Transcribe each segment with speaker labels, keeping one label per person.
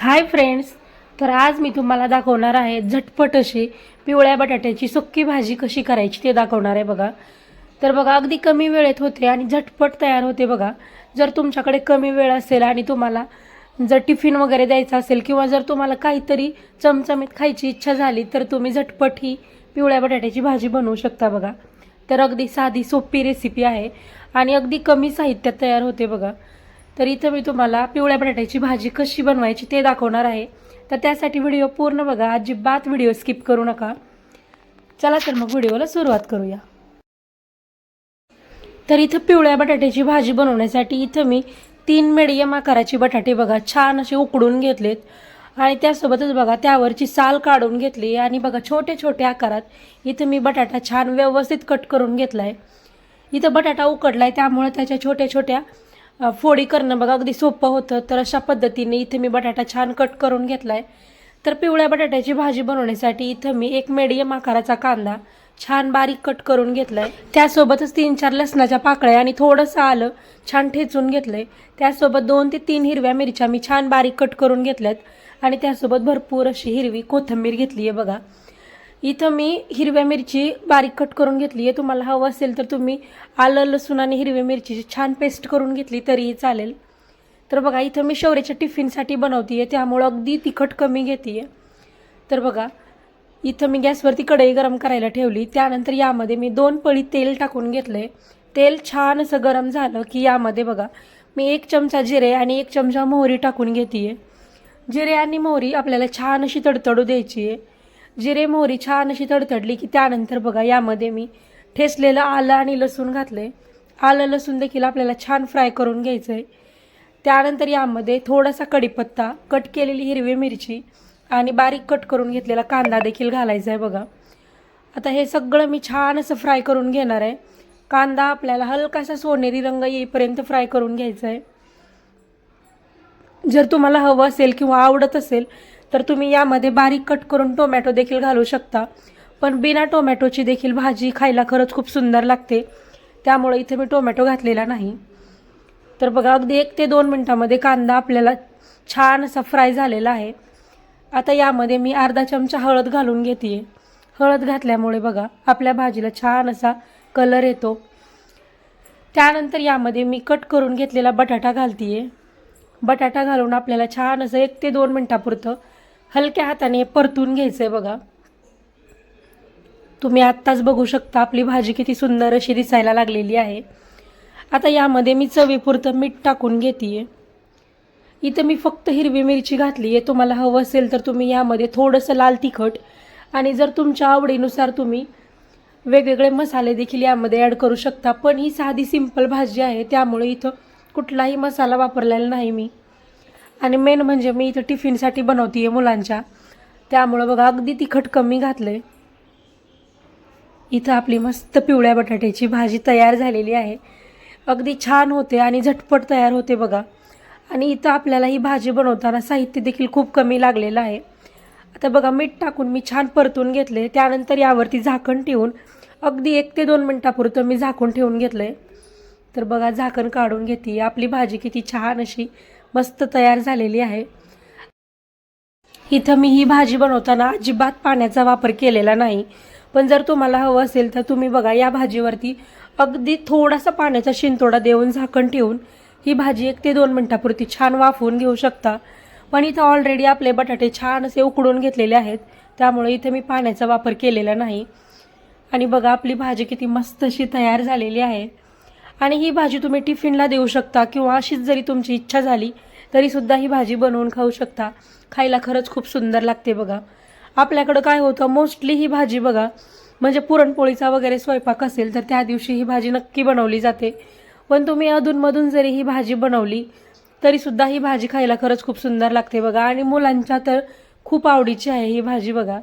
Speaker 1: Hi friends तर आज मी तुम्हाला दाखवणार आहे झटपट अशी पिवळ्या बटाट्याची सुक्की भाजी कशी करायची ते दाखवणार आहे बघा. तर बघा अगदी कमी वेळेत होते आणि झटपट तयार होते बघा. जर तुमच्याकडे कमी वेळ असेल आणि तुम्हाला जर टिफिन वगैरे द्यायचा असेल किंवा जर तुम्हाला काहीतरी चमचमीत खायची इच्छा झाली तर तुम्ही झटपट ही पिवळ्या बटाट्याची भाजी बनवू शकता बघा. तर अगदी साधी सोपी रेसिपी आहे आणि अगदी कमी साहित्यात तयार होते बघा. तर इथं मी तुम्हाला पिवळ्या बटाट्याची भाजी कशी बनवायची ते दाखवणार आहे. तर त्यासाठी व्हिडिओ पूर्ण बघा अजिबात व्हिडिओ स्किप करू नका. चला तर मग व्हिडिओला सुरुवात करूया. तर इथं पिवळ्या बटाट्याची भाजी बनवण्यासाठी इथं मी तीन मिडियम आकाराची बटाटे बघा छान असे उकडून घेतलेत. आणि त्यासोबतच बघा त्यावरची साल काढून घेतली आणि बघा छोटे छोटे आकारात इथं मी बटाटा छान व्यवस्थित कट करून घेतला आहे इथं बटाटा उकडला आहे त्यामुळे त्याच्या छोट्या छोट्या फोडी करणं बघा अगदी सोपं होतं. तर अशा पद्धतीने इथे मी बटाटा छान कट करून घेतला आहे तर पिवळ्या बटाट्याची भाजी बनवण्यासाठी इथं मी एक मिडियम आकाराचा कांदा छान बारीक कट करून घेतला आहे त्यासोबतच तीन चार लसणाच्या पाकळ्या आणि थोडंसं आलं छान ठेचून घेतलं आहे त्यासोबत दोन ते तीन हिरव्या मिरच्या मी छान बारीक कट करून घेतल्यात. आणि त्यासोबत भरपूर अशी हिरवी कोथिंबीर घेतली आहे बघा. इथं मी हिरव्या मिरची बारीक कट करून घेतली आहे. तुम्हाला हवं असेल तर तुम्ही आलं लसूण आणि हिरव्या मिरचीची छान पेस्ट करून घेतली तरीही चालेल. तर बघा इथं मी शौर्याच्या टिफिनसाठी बनवते आहे त्यामुळं अगदी तिखट कमी घेते आहे तर बघा इथं मी गॅसवरती कढई गरम करायला ठेवली. त्यानंतर यामध्ये मी दोन पळी तेल टाकून घेतलं आहे तेल छान असं गरम झालं की यामध्ये बघा मी एक चमचा जिरे आणि एक चमचा मोहरी टाकून घेते आहे जिरे आणि मोहरी आपल्याला छान अशी तडतडू द्यायची आहे जिरे मोहरी छान अशी तडतडली की त्यानंतर बघा यामध्ये मी ठेसलेलं आलं आणि लसूण घातलं आहे आलं लसूण देखील आपल्याला छान फ्राय करून घ्यायचं आहे त्यानंतर यामध्ये थोडासा कढीपत्ता कट केलेली हिरवी मिरची आणि बारीक कट करून घेतलेला कांदा देखील घालायचा आहे बघा. आता हे सगळं मी छान असं फ्राय करून घेणार आहे. कांदा आपल्याला हलकासा सोनेरी रंग येईपर्यंत फ्राय करून घ्यायचा आहे जर तुम्हाला हवं असेल किंवा आवडत असेल तर तुम्ही यामध्ये बारीक कट करून टोमॅटो देखील घालू शकता. पण बिना टोमॅटोची देखील भाजी खायला खरंच खूप सुंदर लागते. त्यामुळे इथे मी टोमॅटो घातलेला नाही. तर बघा अगदी एक ते दोन मिनटामध्ये कांदा आपल्याला छान असा फ्राय झालेला आहे. आता यामध्ये मी अर्धा चमचा हळद घालून घेते. हळद घातल्यामुळे बघा आपल्या भाजीला छान असा कलर येतो. त्यानंतर यामध्ये मी कट करून घेतलेला बटाटा घालते बटाटा घालून आपल्याला छान असं एक ते दोन मिनटापुरतं हलक्या हाताने परतून घ्यायचं आहे बघा. तुम्ही आत्ताच बघू शकता आपली भाजी किती सुंदर अशी दिसायला लागलेली आहे. आता यामध्ये मी चवीपुरतं मीठ टाकून घेते इथं मी फक्त हिरवी मिरची घातली आहे तुम्हाला हवं असेल तर तुम्ही यामध्ये थोडंसं लाल तिखट आणि जर तुमच्या आवडीनुसार तुम्ही वेगवेगळे मसाले देखील यामध्ये ॲड करू शकता. पण ही साधी सिंपल भाजी आहे त्यामुळे इथं कुठलाही मसाला वापरलेला नाही मी. आणि मेन म्हणजे मी इथं टिफिनसाठी बनवते आहे मुलांच्या. त्यामुळं बघा अगदी तिखट कमी घातलं आहे इथं आपली मस्त पिवळ्या बटाट्याची भाजी तयार झालेली आहे. अगदी छान होते आणि झटपट तयार होते बघा. आणि इथं आपल्याला ही भाजी बनवताना साहित्य देखील खूप कमी लागलेलं आहे. आता बघा मीठ टाकून मी छान परतून घेतले त्यानंतर यावरती झाकण ठेवून अगदी एक ते दोन मिनटापुरतं मी झाकून ठेवून घेतलं आहे तर बघा झाकण काढून घेते आपली भाजी किती छान अशी मस्त तयार झालेली आहे. इथं मी ही भाजी बनवताना अजिबात पाण्याचा वापर केलेला नाही. पण जर तुम्हाला हवं असेल तर तुम्ही बघा या भाजीवरती अगदी थोडासा पाण्याचा शिंतोडा देऊन झाकण ठेवून ही भाजी एक ते दोन मिनटापुरती छान वाफवून घेऊ शकता. पण इथं ऑलरेडी आपले बटाटे छान असे उकडून घेतलेले आहेत. त्यामुळे इथे मी पाण्याचा वापर केलेला नाही. आणि बघा आपली भाजी किती मस्त अशी तयार झालेली आहे. आणि ही भाजी तुम्ही टिफिनला देऊ शकता किंवा अशीच जरी तुमची इच्छा झाली तरीसुद्धा ही भाजी बनवून खाऊ शकता. खायला खरंच खूप सुंदर लागते बघा. आपल्याकडं काय होतं मोस्टली ही भाजी बघा म्हणजे पुरणपोळीचा वगैरे स्वयंपाक असेल तर त्या दिवशी ही भाजी नक्की बनवली जाते. पण तुम्ही अधूनमधून जरी ही भाजी बनवली तरीसुद्धा ही भाजी खायला खरंच खूप सुंदर लागते बघा. आणि मुलांच्या तर खूप आवडीची आहे ही भाजी बघा.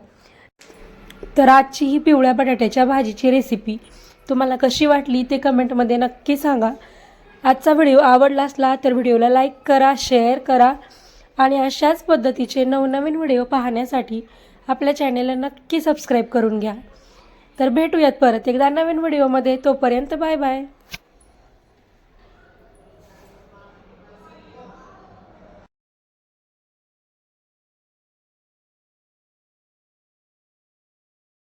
Speaker 1: तर आजची ही पिवळ्या बटाट्याच्या भाजीची रेसिपी तुम्हाला कशी वाटली ते कमेंटमध्ये नक्की सांगा. आजचा व्हिडिओ आवडला असला तर व्हिडिओला लाईक करा शेअर करा आणि अशाच पद्धतीचे नवनवीन व्हिडिओ पाहण्यासाठी आपल्या चॅनेलला नक्की सबस्क्राईब करून घ्या. तर भेटूयात परत एकदा नवीन व्हिडिओमध्ये. तोपर्यंत बाय बाय.